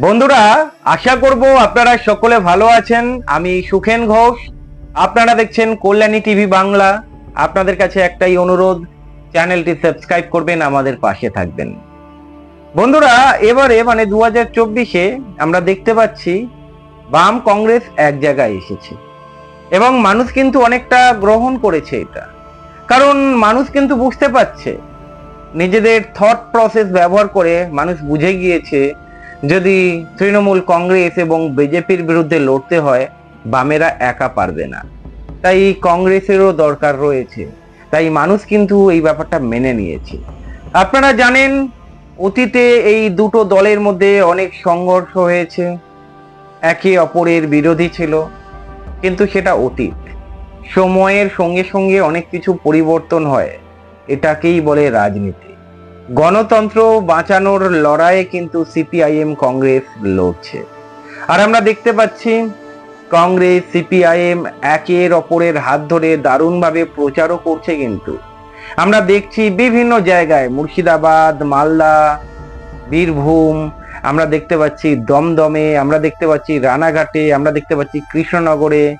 বন্ধুরা, আশা করব আপনারা সকলে ভালো আছেন। আমি সুখেন ঘোষ। আপনারা দেখছেন কল্যাণী টিভি বাংলা। আপনাদের কাছে একটাই অনুরোধ, চ্যানেলটি সাবস্ক্রাইব করবেন, আমাদের পাশে থাকবেন। বন্ধুরা, এবারে মানে দু হাজার চব্বিশে আমরা দেখতে পাচ্ছি, বাম কংগ্রেস এক জায়গায় এসেছে। এবং মানুষ কিন্তু অনেকটা গ্রহণ করেছে এটা। কারণ মানুষ কিন্তু বুঝতে পারছে, নিজেদের থট প্রসেস ব্যবহার করে মানুষ বুঝে গিয়েছে যদি তৃণমূল কংগ্রেস এবং বিজেপির বিরুদ্ধে লড়তে হয়, বামেরা একা পারবে না। তাই কংগ্রেসেরও দরকার রয়েছে। তাই মানুষ কিন্তু এই ব্যাপারটা মেনে নিয়েছে। আপনারা জানেন, অতীতে এই দুটো দলের মধ্যে অনেক সংঘর্ষ হয়েছে। একে অপরের বিরোধী ছিল, কিন্তু সেটা অতীত। সময়ের সঙ্গে সঙ্গে অনেক কিছু পরিবর্তন হয়। এটাকেই বলে রাজনীতি। গণতন্ত্র বাঁচানোর লড়াইয়ে কিন্তু সিপিআইএম কংগ্রেস লড়ছে। আর আমরা দেখতে পাচ্ছি, কংগ্রেস, সিপিআইএম একের অপরের হাত ধরে দারুণভাবে প্রচারও করছে কিন্তু। আমরা দেখছি বিভিন্ন জায়গায়, মুর্শিদাবাদ, মালদা, বীরভূম, আমরা দেখতে পাচ্ছি দমদমে, আমরা দেখতে পাচ্ছি রানাঘাটে, আমরা দেখতে পাচ্ছি কৃষ্ণনগরে,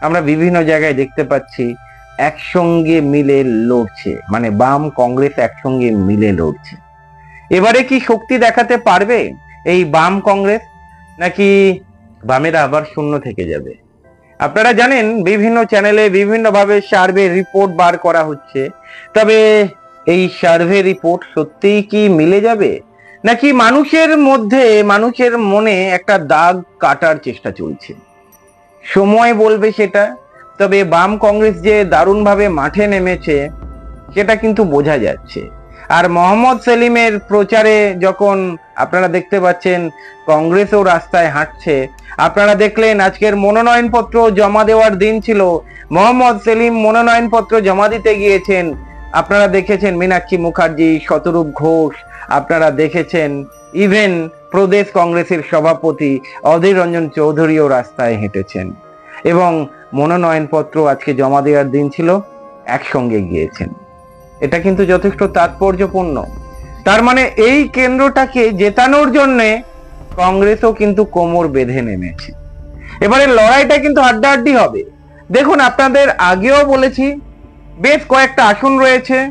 আমরা বিভিন্ন জায়গায় দেখতে পাচ্ছি। একসঙ্গে মিলে লড়ছে মানে বাম কংগ্রেস একসঙ্গে মিলে লড়ছে। এবারে কি শক্তি দেখাতে পারবে এই বাম কংগ্রেস, নাকি বামেরা আবার শূন্য থেকে যাবে? আপনারা জানেন, বিভিন্ন চ্যানেলে বিভিন্নভাবে সার্ভে রিপোর্ট বার করা হচ্ছে। তবে এই সার্ভে রিপোর্ট সত্যিই কি মিলে যাবে? নাকি মানুষের মধ্যে, মানুষের মনে একটা দাগ কাটার চেষ্টা চলছে? সময় বলবে সেটা তবে বাম কংগ্রেস যে দারুণভাবে মাঠে নেমেছে, সেটা কিন্তু বোঝা যাচ্ছে। আর মোহাম্মদ সেলিমের প্রচারে যখন আপনারা দেখতে পাচ্ছেন, কংগ্রেসও রাস্তায় হাঁটছে। আপনারা দেখলেন, আজকের মনোনয়নপত্র জমা দেওয়ার দিন ছিল। মোহাম্মদ সেলিম মনোনয়নপত্র জমা দিতে গিয়েছেন। আপনারা দেখেছেন, মীনাক্ষী মুখার্জি, শতরূপ ঘোষ, আপনারা দেখেছেন, ইভেন প্রদেশ কংগ্রেসের সভাপতি অধীর রঞ্জন চৌধুরীও রাস্তায় হেঁটেছেন। এবং মনোনয়নপত্র আজকে জমা দেওয়ার দিন ছিল, একসঙ্গে গিয়েছেন। এটা কিন্তু যথেষ্ট তাৎপর্যপূর্ণ। তার মানে এই কেন্দ্রটাকে জেতানোর জন্য কংগ্রেসও কিন্তু কোমর বেঁধে নেমেছে। এবারে লড়াইটা কিন্তু হাড্ডাহাড্ডি হবে। দেখুন, আপনাদের আগেও বলেছি, বেশ কয়েকটা আসন রয়েছে,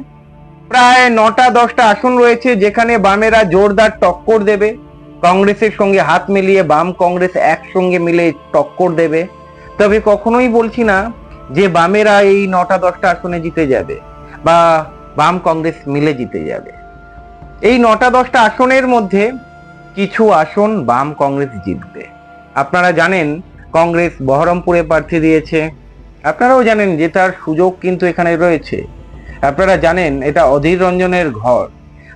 প্রায় নটা, দশটা আসন রয়েছে, যেখানে বামেরা জোরদার টক্কর দেবে। কংগ্রেসের সঙ্গে হাত মিলিয়ে বাম কংগ্রেস একসঙ্গে মিলে টক্কর দেবে। তবে কখনোই বলছি না যে বামেরা এই নটা দশটা আসনে জিতে যাবে বা বাম কংগ্রেস মিলে জিতে যাবে। এই নটা দশটা আসনের মধ্যে কিছু আসন বাম কংগ্রেস জিতবে। আপনারা জানেন, কংগ্রেস বহরমপুরে প্রার্থী দিয়েছে। আপনারাও জানেন যে তার সুযোগ কিন্তু এখানে রয়েছে। আপনারা জানেন এটা অধীর রঞ্জনের ঘর।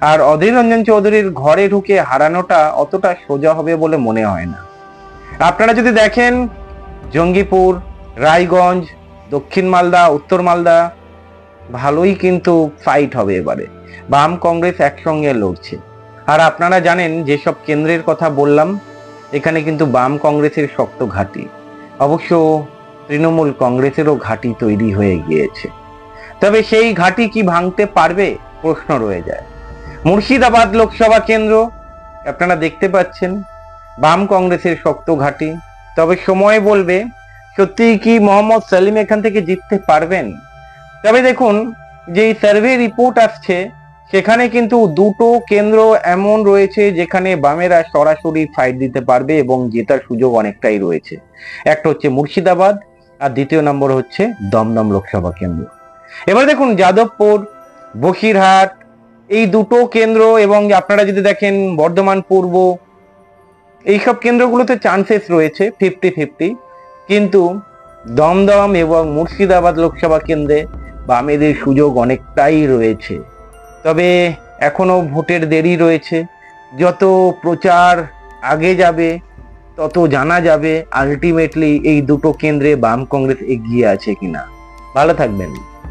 আর অধীর রঞ্জন চৌধুরীর ঘরে ঢুকে হারানোটা অতটা সোজা হবে বলে মনে হয় না। আপনারা যদি দেখেন জঙ্গিপুর, রায়গঞ্জ, দক্ষিণ মালদা, উত্তর মালদা, ভালোই কিন্তু ফাইট হবে এবারে। বাম, কংগ্রেস একসঙ্গে লড়ছে। আর আপনারা জানেন, যেসব কেন্দ্রের কথা বললাম, এখানে কিন্তু বাম কংগ্রেসের শক্ত ঘাঁটি। অবশ্য তৃণমূল কংগ্রেসেরও ঘাঁটি তৈরি হয়ে গিয়েছে। তবে সেই ঘাঁটি কি ভাঙতে পারবে? প্রশ্ন রয়ে যায়। মুর্শিদাবাদ লোকসভা কেন্দ্র, আপনারা দেখতে পাচ্ছেন, বাম কংগ্রেসের শক্ত ঘাঁটি। তবে সময় বলবে, সত্যিই কি মোহাম্মদ সালিম এখান থেকে জিততে পারবেন? তবে দেখুন যে সার্ভে রিপোর্ট আসছে, সেখানে কিন্তু দুটো কেন্দ্র এমন রয়েছে যেখানে বামেরা সরাসরি ফাইট দিতে পারবে এবং জেতার সুযোগ অনেকটাই রয়েছে। একটা হচ্ছে মুর্শিদাবাদ, আর দ্বিতীয় নম্বর হচ্ছে দমদম লোকসভা কেন্দ্র। এবার দেখুন, যাদবপুর, বসিরহাট, এই দুটো কেন্দ্র এবং আপনারা যদি দেখেন বর্ধমান পূর্ব এইসব কেন্দ্রগুলোতে চান্সেস রয়েছে ফিফটি ফিফটি কিন্তু দমদম এবং মুর্শিদাবাদ লোকসভা কেন্দ্রে বামেদের সুযোগ অনেকটাই রয়েছে। তবে এখনও ভোটের দেরি রয়েছে। যত প্রচার আগে যাবে, তত জানা যাবে আলটিমেটলি এই দুটো কেন্দ্রে বাম কংগ্রেস এগিয়ে আছে কিনা। ভালো থাকবেন।